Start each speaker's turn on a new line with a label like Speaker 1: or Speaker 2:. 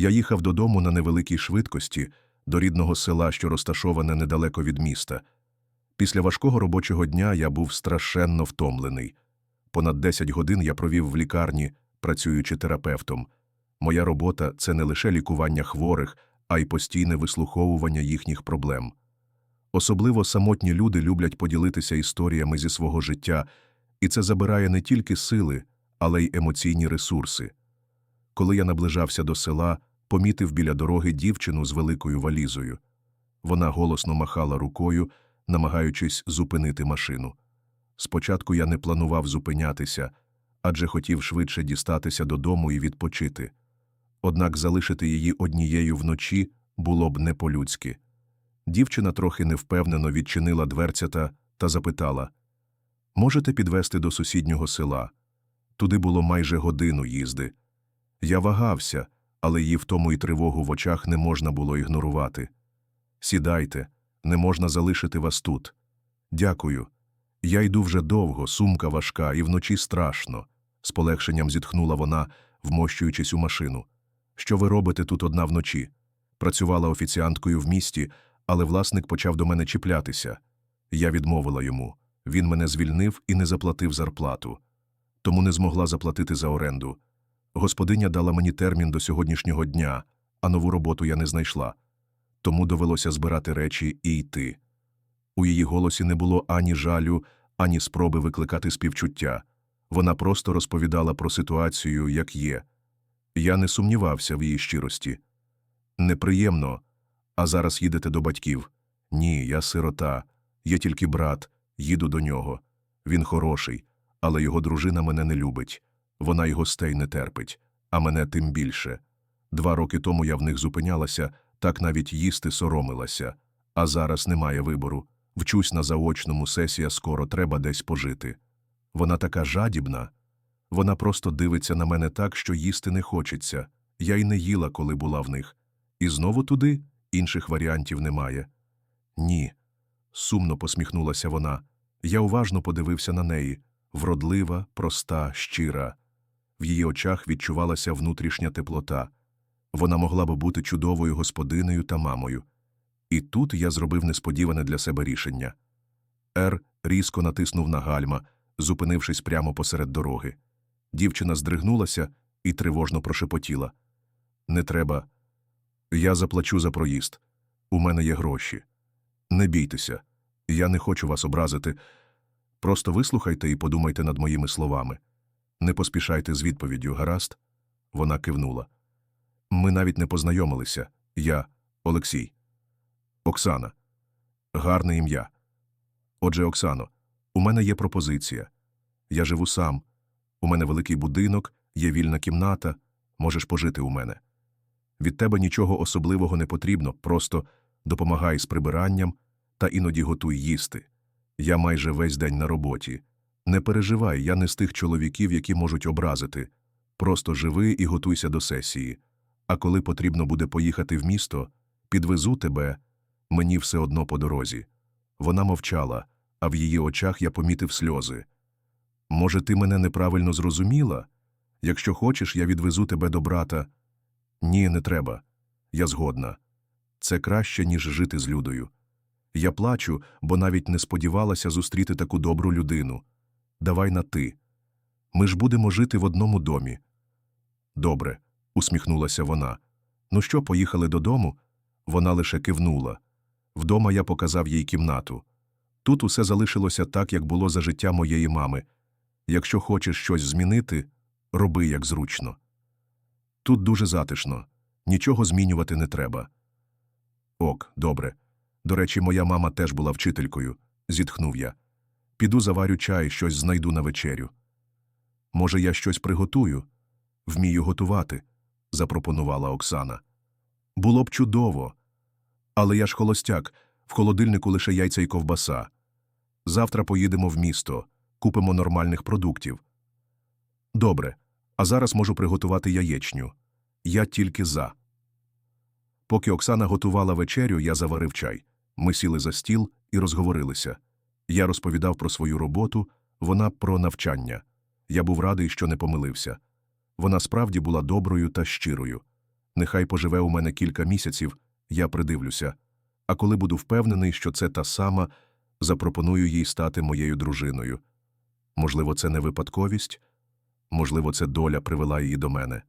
Speaker 1: Я їхав додому на невеликій швидкості до рідного села, що розташоване недалеко від міста. Після важкого робочого дня я був страшенно втомлений. Понад 10 годин я провів в лікарні, працюючи терапевтом. Моя робота це не лише лікування хворих, а й постійне вислуховування їхніх проблем. Особливо самотні люди люблять поділитися історіями зі свого життя, і це забирає не тільки сили, але й емоційні ресурси. Коли я наближався до села, помітив біля дороги дівчину з великою валізою. Вона голосно махала рукою, намагаючись зупинити машину. Спочатку я не планував зупинятися, адже хотів швидше дістатися додому і відпочити. Однак залишити її однією вночі було б не по-людськи. Дівчина трохи невпевнено відчинила дверцята та запитала Можете підвести до сусіднього села? Туди було майже годину їзди. Я вагався, але її втому і тривогу в очах не можна було ігнорувати. Сідайте, не можна залишити вас тут. Дякую. Я йду вже довго, сумка важка, і вночі страшно. З полегшенням зітхнула вона, вмощуючись у машину. Що ви робите тут одна вночі? Працювала офіціанткою в місті, але власник почав до мене чіплятися. Я відмовила йому. Він мене звільнив і не заплатив зарплату. Тому не змогла заплатити за оренду. Господиня дала мені термін до сьогоднішнього дня, а нову роботу я не знайшла. Тому довелося збирати речі і йти. У її голосі не було ані жалю, ані спроби викликати співчуття. Вона просто розповідала про ситуацію, як є. Я не сумнівався в її щирості. Неприємно, а зараз їдете до батьків. Ні, я сирота, є тільки брат, їду до нього. Він хороший, але його дружина мене не любить. Вона й гостей не терпить, а мене тим більше. Два роки тому я в них зупинялася, так навіть їсти соромилася. А зараз немає вибору. Вчусь на заочному, сесія скоро треба десь пожити. Вона така жадібна. Вона просто дивиться на мене так, що їсти не хочеться. Я й не їла, коли була в них. І знову туди інших варіантів немає. Ні. Сумно посміхнулася вона. Я уважно подивився на неї вродлива, проста, щира. В її очах відчувалася внутрішня теплота. Вона могла би бути чудовою господинею та мамою. І тут я зробив несподіване для себе рішення. Ер різко натиснув на гальма, зупинившись прямо посеред дороги. Дівчина здригнулася і тривожно прошепотіла. Не треба. Я заплачу за проїзд. У мене є гроші. Не бійтеся. Я не хочу вас образити. Просто вислухайте і подумайте над моїми словами. Не поспішайте з відповіддю, гаразд? Вона кивнула. Ми навіть не познайомилися. Я Олексій. Оксана. Гарне ім'я. Отже, Оксано, у мене є пропозиція. Я живу сам. У мене великий будинок, є вільна кімната, можеш пожити у мене. Від тебе нічого особливого не потрібно, просто допомагай з прибиранням та іноді готуй їсти. Я майже весь день на роботі. Не переживай, я не з тих чоловіків, які можуть образити. Просто живи і готуйся до сесії. А коли потрібно буде поїхати в місто, підвезу тебе, мені все одно по дорозі. Вона мовчала, а в її очах я помітив сльози. Може, ти мене неправильно зрозуміла? Якщо хочеш, я відвезу тебе до брата. Ні, не треба. Я згодна. Це краще, ніж жити з людою. Я плачу, бо навіть не сподівалася зустріти таку добру людину. Давай на ти. Ми ж будемо жити в одному домі. Добре, усміхнулася вона. Ну що, поїхали додому? Вона лише кивнула. Вдома я показав їй кімнату. Тут усе залишилося так, як було за життя моєї мами. Якщо хочеш щось змінити, роби як зручно. Тут дуже затишно, нічого змінювати не треба. Ок, добре. До речі, моя мама теж була вчителькою, зітхнув я. Піду заварю чай, щось знайду на вечерю. Може, я щось приготую? Вмію готувати, запропонувала Оксана. Було б чудово. Але я ж холостяк, в холодильнику лише яйця й ковбаса. Завтра поїдемо в місто, купимо нормальних продуктів. Добре, а зараз можу приготувати яєчню. Я тільки за. Поки Оксана готувала вечерю, я заварив чай. Ми сіли за стіл і розговорилися. Я розповідав про свою роботу, вона про навчання. Я був радий, що не помилився. Вона справді була доброю та щирою. Нехай поживе у мене кілька місяців, я придивлюся. А коли буду впевнений, що це та сама, запропоную їй стати моєю дружиною. Можливо, це не випадковість, можливо, це доля привела її до мене.